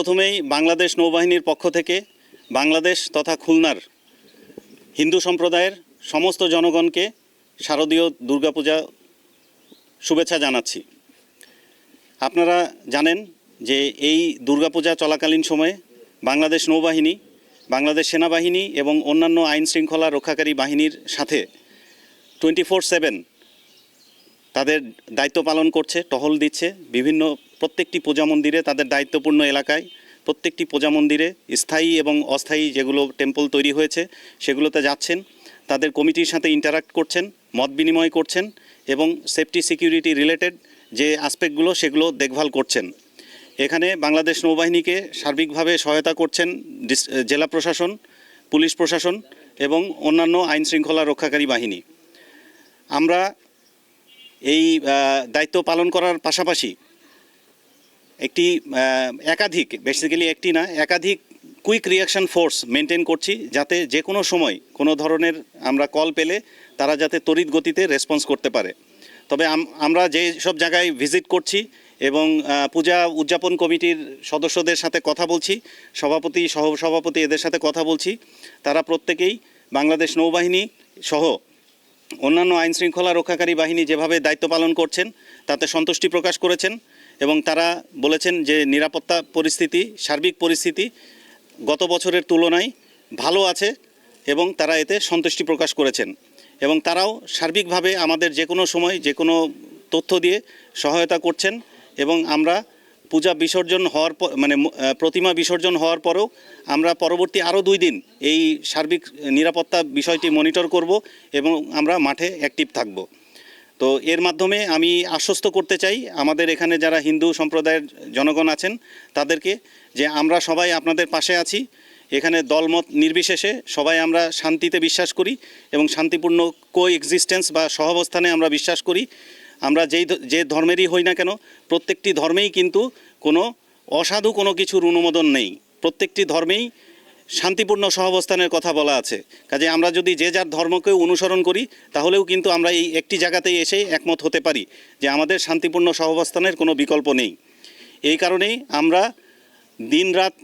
প্রথমেই বাংলাদেশ নৌবাহিনীর পক্ষ থেকে বাংলাদেশ তথা খুলনার হিন্দু সম্প্রদায়ের সমস্ত জনগণকে শারদীয় দুর্গাপূজা শুভেচ্ছা জানাচ্ছি। আপনারা জানেন যে এই দুর্গাপূজা চলাকালীন সময়ে বাংলাদেশ নৌবাহিনী, বাংলাদেশ সেনাবাহিনী এবং অন্যান্য আইন শৃঙ্খলা রক্ষাকারী বাহিনীর সাথে টোয়েন্টি ফোর সেভেন তাদের দায়িত্ব পালন করছে, টহল দিচ্ছে বিভিন্ন প্রত্যেকটি পূজা মন্দিরে তাদের দায়িত্বপূর্ণ এলাকায় প্রত্যেকটি পূজা মন্দিরে স্থায়ী এবং অস্থায়ী যেগুলো টেম্পল তৈরি হয়েছে সেগুলোতে যাচ্ছেন। তাদের কমিটির সাথে ইন্টারাক্ট করছেন, মত বিনিময় করছেন এবং সেফটি সিকিউরিটি রিলেটেড যে আসপেক্টগুলো সেগুলো দেখভাল করছেন। এখানে বাংলাদেশ নৌবাহিনীকে সার্বিকভাবে সহায়তা করছেন জেলা প্রশাসন, পুলিশ প্রশাসন এবং অন্যান্য আইন শৃঙ্খলা রক্ষাকারী বাহিনী। আমরা এই দায়িত্ব পালন করার পাশাপাশি একটি একাধিক বেসিক্যালি একটি না, একাধিক কুইক রিয়াকশন ফোর্স মেনটেন করছি যাতে যে কোনো সময় কোনো ধরনের আমরা কল পেলে তারা যাতে তড়িৎ গতিতে রেসপন্স করতে পারে। তবে আমরা যে সব জায়গায় ভিজিট করছি এবং পূজা উদযাপন কমিটির সদস্যদের সাথে কথা বলছি, সভাপতি সহ, সভাপতি এদের সাথে কথা বলছি, তারা প্রত্যেকেই বাংলাদেশ নৌবাহিনী সহ অন্যান্য আইনশৃঙ্খলা রক্ষাকারী বাহিনী যেভাবে দায়িত্ব পালন করছেন, তাতে সন্তুষ্টি প্রকাশ করেছেন। এবং তারা বলেছেন যে নিরাপত্তা পরিস্থিতি, সার্বিক পরিস্থিতি গত বছরের তুলনায় ভালো আছে এবং তারা এতে সন্তুষ্টি প্রকাশ করেছেন। এবং তারাও সার্বিকভাবে আমাদের যে কোনো সময় যে কোনো তথ্য দিয়ে সহায়তা করছেন এবং আমরা পূজা বিসর্জন হওয়ার পর মানে প্রতিমা বিসর্জন হওয়ার পরেও আমরা পরবর্তী আরও দুই দিন এই সার্বিক নিরাপত্তা বিষয়টি মনিটর করব এবং আমরা মাঠে অ্যাক্টিভ থাকব। তো এর মাধ্যমে আমি আশ্বস্ত করতে চাই আমাদের এখানে যারা হিন্দু সম্প্রদায়ের জনগণ আছেন তাদেরকে যে আমরা সবাই আপনাদের পাশে আছি। এখানে দলমত নির্বিশেষে সবাই আমরা শান্তিতে বিশ্বাস করি এবং শান্তিপূর্ণ কো এক্সিস্টেন্স বা সহাবস্থানে আমরা বিশ্বাস করি। আমরা যেই যে ধর্মেরই হই না কেন, প্রত্যেকটি ধর্মেই কিন্তু কোনো অসাধু কোনো কিছুর অনুমোদন নেই। প্রত্যেকটি ধর্মেই শান্তিপূর্ণ সহাবস্থানের কথা বলা আছে। কাজে আমরা যদি যে যার ধর্মকে অনুসরণ করি, তাহলেও কিন্তু আমরা এই একটি জায়গাতেই এসেই একমত হতে পারি যে আমাদের শান্তিপূর্ণ সহাবস্থানের কোনো বিকল্প নেই। এই কারণেই আমরা দিনরাত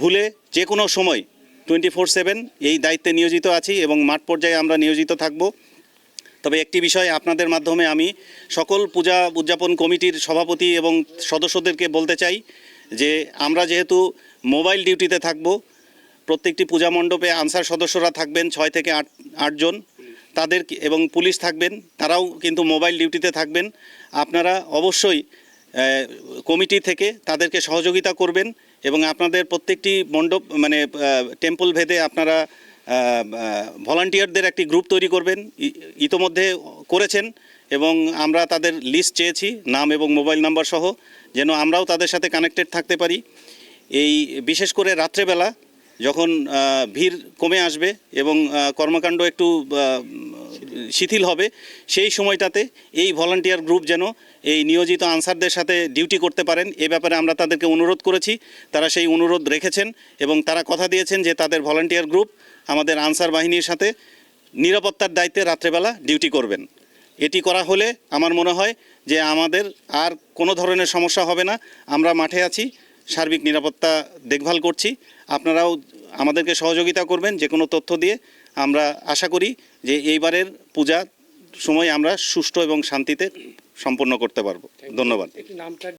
ভুলে যে কোনো সময় টোয়েন্টি ফোর সেভেন এই দায়িত্বে নিয়োজিত আছি এবং মাঠ পর্যায়ে আমরা নিয়োজিত থাকব। তবে একটি বিষয় আপনাদের মাধ্যমে আমি সকল পূজা উদযাপন কমিটির সভাপতি এবং সদস্যদেরকে বলতে চাই যে আমরা যেহেতু মোবাইল ডিউটিতে থাকব প্রত্যেকটি পূজা মণ্ডপে আনসার সদস্যরা থাকবেন, ছয় থেকে আট আটজন তাদের এবং পুলিশ থাকবেন, তারাও কিন্তু মোবাইল ডিউটিতে থাকবেন। আপনারা অবশ্যই কমিটি থেকে তাদেরকে সহযোগিতা করবেন এবং আপনাদের প্রত্যেকটি মণ্ডপ মানে টেম্পল ভেদে আপনারা ভলান্টিয়ারদের একটি গ্রুপ তৈরি করবেন। ইতোমধ্যে করেছেন এবং আমরা তাদের লিস্ট চেয়েছি, নাম এবং মোবাইল নাম্বার সহ, যেন আমরাও তাদের সাথে কানেক্টেড থাকতে পারি। এই, বিশেষ করে রাত্রেবেলা যখন ভিড় কমে আসবে এবং কর্মকাণ্ড একটু শিথিল হবে, সেই সময়টাতে এই ভলান্টিয়ার গ্রুপ যেন এই নিয়োজিত আনসারদের সাথে ডিউটি করতে পারেন, এ ব্যাপারে আমরা তাদেরকে অনুরোধ করেছি। তারা সেই অনুরোধ রেখেছেন এবং তারা কথা দিয়েছেন যে তাদের ভলান্টিয়ার গ্রুপ আমাদের আনসার বাহিনীর সাথে নিরাপত্তার দায়িত্বে রাত্রেবেলা ডিউটি করবেন। এটি করা হলে আমার মনে হয় যে আমাদের আর কোনো ধরনের সমস্যা হবে না। আমরা মাঠে আছি। সার্বিক নিরাপত্তা দেখভাল করছি। আপনারাও আমাদেরকে সহযোগিতা করবেন যে কোনো তথ্য দিয়ে। আমরা আশা করি যে এইবারের পূজা সময় আমরা সুষ্ঠু এবং শান্তিতে সম্পন্ন করতে পারব। ধন্যবাদ।